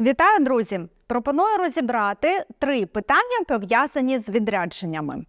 Вітаю, друзі! Пропоную розібрати три питання, пов'язані з відрядженнями.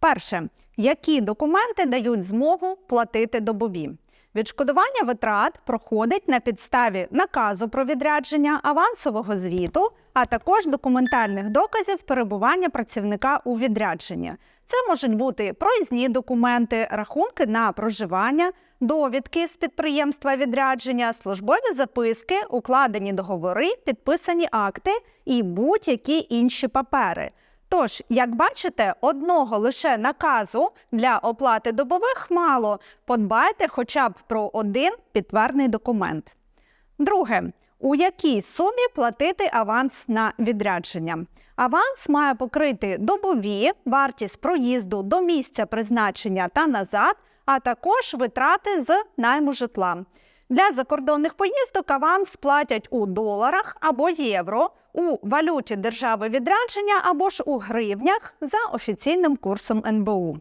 Перше, які документи дають змогу платити добові? Відшкодування витрат проходить на підставі наказу про відрядження, авансового звіту, а також документальних доказів перебування працівника у відрядженні. Це можуть бути проїзні документи, рахунки на проживання, довідки з підприємства відрядження, службові записки, укладені договори, підписані акти і будь-які інші папери. Тож, як бачите, одного лише наказу для оплати добових мало. Подбайте хоча б про один підтвердний документ. Друге, у якій сумі платити аванс на відрядження? Аванс має покрити добові, вартість проїзду до місця призначення та назад, а також витрати з найму житла. Для закордонних поїздок аванс платять у доларах або євро, у валюті держави відрядження або ж у гривнях за офіційним курсом НБУ.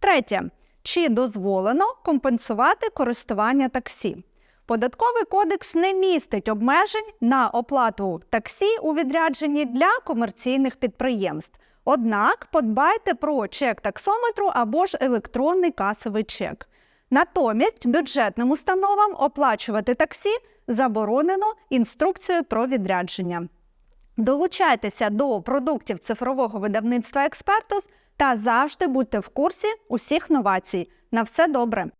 Третє. Чи дозволено компенсувати користування таксі? Податковий кодекс не містить обмежень на оплату таксі у відрядженні для комерційних підприємств. Однак подбайте про чек таксометру або ж електронний касовий чек. Натомість бюджетним установам оплачувати таксі заборонено інструкцією про відрядження. Долучайтеся до продуктів цифрового видавництва Експертус та завжди будьте в курсі усіх новацій. На все добре!